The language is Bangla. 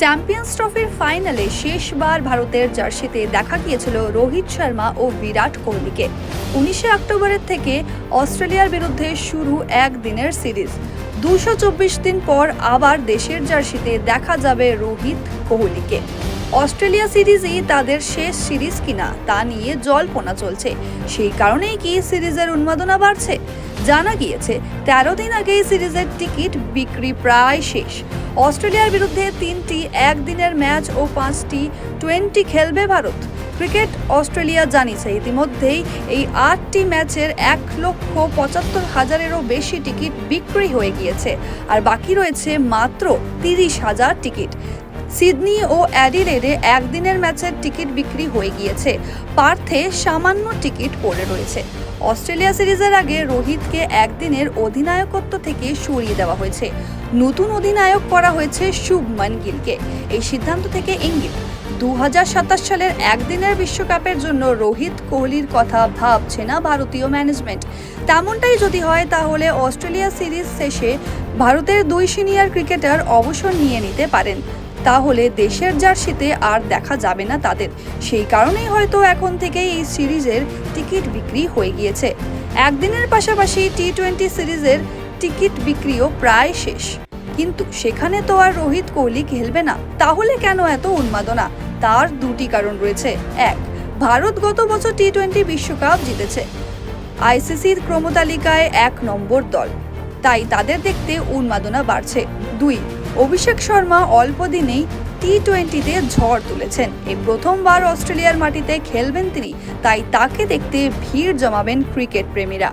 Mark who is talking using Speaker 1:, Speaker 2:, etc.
Speaker 1: চ্যাম্পিয়ন্স ট্রফির ফাইনালে শেষবার ভারতের জার্সিতে দেখা গিয়েছিল রোহিত শর্মা ও বিরাট কোহলিকে। উনিশে অক্টোবরের থেকে অস্ট্রেলিয়ার বিরুদ্ধে শুরু একদিনের সিরিজ। দুশো চব্বিশ দিন পর আবার দেশের জার্সিতে দেখা যাবে রোহিত কোহলিকে। অস্ট্রেলিয়া সিরিজই তাদের শেষ সিরিজ কিনা তা নিয়ে জল্পনা চলছে। সেই কারণেই কি সিরিজের উন্মাদনা বাড়ছে? জানা গিয়েছে, তেরো দিন আগে সিরিজের টিকিট বিক্রি প্রায় শেষ। অস্ট্রেলিয়ার বিরুদ্ধে তিনটি একদিনের ম্যাচ ও পাঁচটি টোয়েন্টি খেলবে ভারত। ক্রিকেট অস্ট্রেলিয়া জানিয়েছে, ইতিমধ্যেই এই আটটি ম্যাচের এক লক্ষ পঁচাত্তর হাজারেরও বেশি টিকিট বিক্রি হয়ে গিয়েছে, আর বাকি রয়েছে মাত্র তিরিশ হাজার টিকিট। সিডনি ও অ্যাডিলেডে একদিনের ম্যাচের টিকিট বিক্রি হয়ে গিয়েছে। পার্থে সামান্য টিকিট পড়ে রয়েছে। অস্ট্রেলিয়া সিরিজের আগে রোহিতকে একদিনের অধিনায়কত্ব থেকে সরিয়ে দেওয়া হয়েছে। নতুন অধিনায়ক করা হয়েছে শুভমান গিলকে। এই সিদ্ধান্ত থেকে ইঙ্গিত দু হাজার সাতাশ সালের একদিনের বিশ্বকাপের জন্য রোহিত কোহলির কথা ভাবছে না ভারতীয় ম্যানেজমেন্ট। তেমনটাই যদি হয়, তাহলে অস্ট্রেলিয়া সিরিজ শেষে ভারতের দুই সিনিয়র ক্রিকেটার অবসর নিয়ে নিতে পারেন। তাহলে দেশের জার্সিতে আর দেখা যাবে না তাদের। সেই কারণেই হয়তো এখন থেকেই এই সিরিজের টিকিট বিক্রি হয়ে গিয়েছে। একদিনের পাশাপাশি টি টোয়েন্টি সিরিজের টিকিট বিক্রিও প্রায় শেষ। কিন্তু সেখানে তো আর রোহিত কোহলি খেলবে না। তাহলে কেন এত উন্মাদনা? তার দুটি কারণ রয়েছে। এক, ভারত গত বছর টি টোয়েন্টি বিশ্বকাপ জিতেছে। আইসিসির ক্রমতালিকায় এক নম্বর দল। তাই তাদের দেখতে উন্মাদনা বাড়ছে। দুই অভিষেক শর্মা অল্প দিনেই টি টোয়েন্টিতে ঝড় তুলেছেন। এই প্রথমবার অস্ট্রেলিয়ার মাটিতে খেলবেন তিনি, তাই তাকে দেখতে ভিড় জমাবেন ক্রিকেট প্রেমীরা।